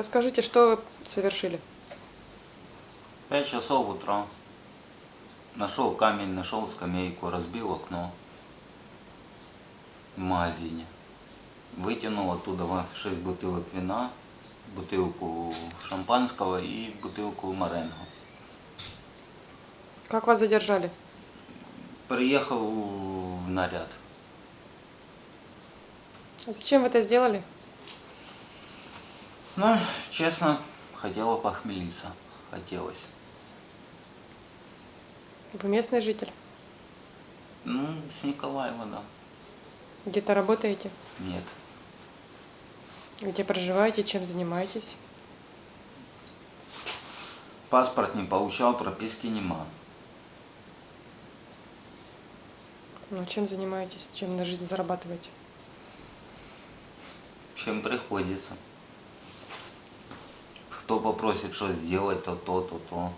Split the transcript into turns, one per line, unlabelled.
Расскажите, что вы совершили?
Пять часов утра. Нашел камень, нашел скамейку, разбил окно в магазине. Вытянул оттуда во- шесть бутылок вина, бутылку шампанского и бутылку маренго.
Как вас задержали?
Приехал в наряд.
А Зачем вы это сделали?
Ну, честно, хотела похмелиться. Хотелось.
Вы местный житель?
Ну, с Николаева, да.
Где-то работаете?
Нет.
Где проживаете? Чем занимаетесь?
Паспорт не получал, прописки нема.
Ну, чем занимаетесь? Чем на жизнь зарабатываете?
Чем приходится. Кто попросит что сделать, то то, то то.